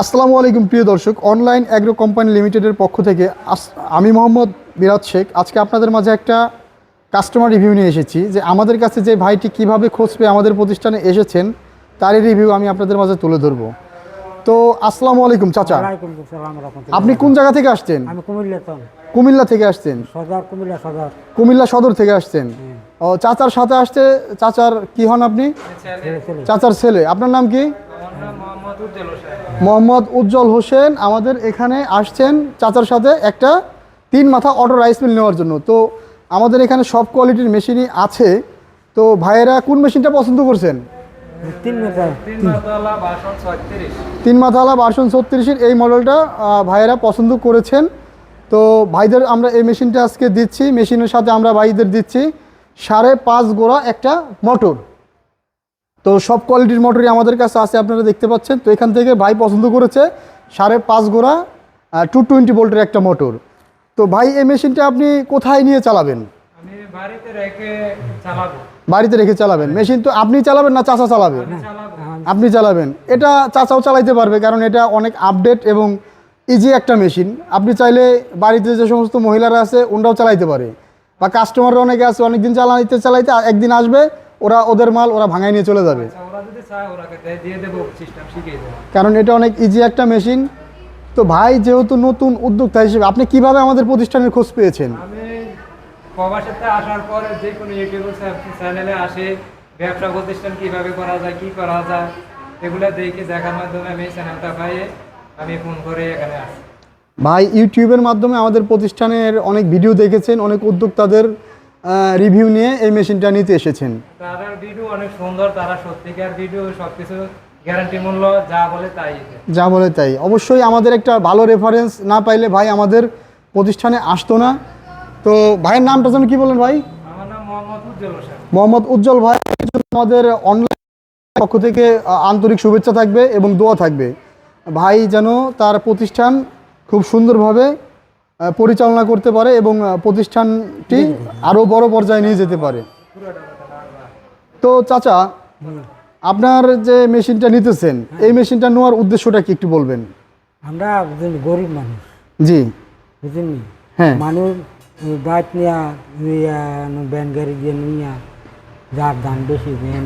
আসসালামু আলাইকুম প্রিয় দর্শক। অনলাইন অ্যাগ্রো কোম্পানি লিমিটেডের পক্ষ থেকে আমি মোহাম্মদ বিরাজ শেখ। আজকে আপনাদের মাঝে একটা কাস্টমার রিভিউ নিয়ে এসেছি যে আমাদের কাছে যে ভাইটি কীভাবে খোঁজ পেয়ে আমাদের প্রতিষ্ঠানে এসেছেন তারই রিভিউ আমি আপনাদের মাঝে তুলে ধরবো। তো আসসালামু আলাইকুম চাচা। আপনি কোন জায়গা থেকে আসছেন? আমি কুমিল্লা কুমিল্লা থেকে আসছেন? সদর কুমিল্লা সদর। কুমিল্লা সদর থেকে আসছেন। ও চাচার সাথে আসছে চাচার কি হন আপনি? চাচার ছেলে। আপনার নাম কি? মোহাম্মদ উজ্জ্বল হোসেন আমাদের এখানে আসছেন চাচার সাথে একটা তিন মাথা অটো রাইস মিল নেওয়ার জন্য। তো আমাদের এখানে সব কোয়ালিটির মেশিনই আছে। তো ভাইয়েরা কোন মেশিনটা পছন্দ করছেন? তিন মাথাওয়ালা বাসন ছত্রিশের এই মডেলটা ভাইয়েরা পছন্দ করেছেন। তো ভাইদের আমরা এই মেশিনটা আজকে দিচ্ছি। মেশিনের সাথে আমরা ভাইদের দিচ্ছি সাড়ে পাঁচ গোড়া একটা মোটর তো সব কোয়ালিটির মোটরই আমাদের কাছে আছে আপনারা দেখতে পাচ্ছেন। তো এখান থেকে ভাই পছন্দ করেছে সাড়ে পাঁচ গোড়া টু টোয়েন্টি ভোল্টের একটা মোটর তো ভাই এই মেশিনটা আপনি কোথায় নিয়ে চালাবেন? বাড়িতে রেখে চালাবো। বাড়িতে রেখে চালাবেন? মেশিন তো আপনি চালাবেন না চাচা চালাবে? আপনি চালাবেন। এটা চাচাও চালাইতে পারবে কারণ এটা অনেক আপডেট এবং ইজি একটা মেশিন। আপনি চাইলে বাড়িতে যে সমস্ত মহিলারা আছে ওনরাও চালাইতে পারে। বা কাস্টমাররা অনেকে আছে অনেকদিন চালাইতে চালাইতে একদিন আসবে ওরা ওদের মাল ওরা ভাঙাই নিয়ে চলে যাবে। আচ্ছা, কারণ এটা অনেক ইজি একটা মেশিন তো ভাই যেহেতু নতুন উদ্যোক্তা হিসেবে আপনি কীভাবে আমাদের প্রতিষ্ঠানের খোঁজ পেয়েছেন? আসার পরে যে কোনো ইউটিউব চ্যানেলে আসে ব্যবসা প্রতিষ্ঠান কীভাবে করা যায় কি করা যায় এগুলো দেখে দেখার মাধ্যমে আমি চ্যানেলটা পাই আমি ফোন করে এখানে আসি। ভাই ইউটিউবের মাধ্যমে আমাদের প্রতিষ্ঠানের অনেক ভিডিও দেখেছেন অনেক উদ্যোক্তাদের রিভিউ নিয়ে এই মেশিনটা নিতে এসেছেন। তারা ভিডিও অনেক সুন্দর তারা সত্যিকার ভিডিও সব কিছু গ্যারান্টি মূল্য যা বলে তাই যা বলে তাই। অবশ্যই আমাদের একটা ভালো রেফারেন্স না পাইলে ভাই আমাদের প্রতিষ্ঠানে আসতো না। তো ভাইয়ের নামটা যেন কি বলেন ভাই? আমার নাম মোহাম্মদ উজ্জ্বল মোহাম্মদ উজ্জ্বল ভাই আমাদের অনলাইন পক্ষ থেকে আন্তরিক শুভেচ্ছা থাকবে এবং দোয়া থাকবে। ভাই যেন তার প্রতিষ্ঠান খুব সুন্দরভাবে পরিচালনা করতে পারে এবং প্রতিষ্ঠানটি আরও বড় পর্যায়ে নিয়ে যেতে পারে। তো চাচা আপনার যে মেশিনটা নিতেছেন এই মেশিনটা নেওয়ার উদ্দেশ্যটা কি একটু বলবেন? আমরা গরিব মানুষ। জি। বুঝলেন হ্যাঁ। মানুষ নিয়া ব্যান গাড়ি দিয়ে নিয়া যার দাম বেশি নিয়ে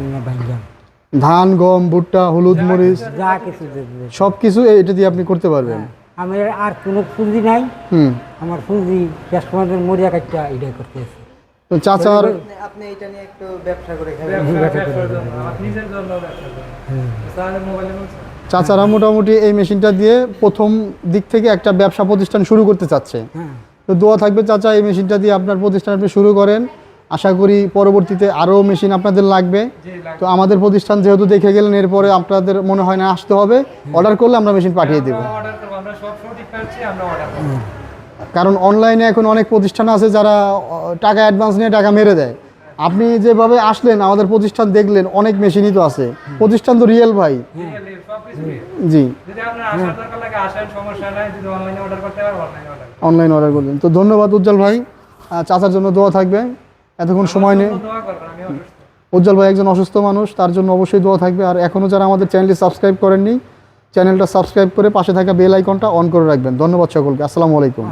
ধান গম ভুট্টা হলুদ মরিচ যা কিছু সব কিছু এটা দিয়ে আপনি করতে পারবেন। আমার আর কোনো পুঁজি নাই। হুম। আমার পুঁজি শেষ পর্যন্ত মরিয়া কাটটা এটাই করতেছে। তো চাচার আপনি এটা নিয়ে একটু ব্যবসা করে খাবেন নিজের জন্য ব্যবসা তাহলে মোবাইলে চাচারা মোটামুটি এই মেশিনটা দিয়ে প্রথম দিক থেকে একটা ব্যবসা প্রতিষ্ঠান শুরু করতে চাচ্ছে। হ্যাঁ। তো দোয়া থাকবে চাচা এই মেশিনটা দিয়ে আপনার প্রতিষ্ঠান আপনি শুরু করেন। আশা করি পরবর্তীতে আরও মেশিন আপনাদের লাগবে। তো আমাদের প্রতিষ্ঠান যেহেতু দেখে গেলেন এরপরে আপনাদের মনে হয় না আসতে হবে। অর্ডার করলে আমরা মেশিন পাঠিয়ে দেবো। কারণ অনলাইনে এখন অনেক প্রতিষ্ঠান আছে যারা টাকা অ্যাডভান্স নিয়ে টাকা মেরে দেয়। আপনি যেভাবে আসলেন আমাদের প্রতিষ্ঠান দেখলেন অনেক মেশিনই তো আছে। প্রতিষ্ঠান তো রিয়েল ভাই। জি। অনলাইনে অর্ডার করবেন। তো ধন্যবাদ উজ্জ্বল ভাই। চাচার জন্য দোয়া থাকবে। এতক্ষণ সময় নেই। উজ্জ্বল ভাই একজন অসুস্থ মানুষ, তার জন্য অবশ্যই দোয়া থাকবে। আর এখনও যারা আমাদের চ্যানেলটি সাবস্ক্রাইব করেননি, চ্যানেলটা সাবস্ক্রাইব করে পাশে থাকা বেল আইকনটা অন করে রাখবেন। ধন্যবাদ সকলকে। আসসালামু আলাইকুম।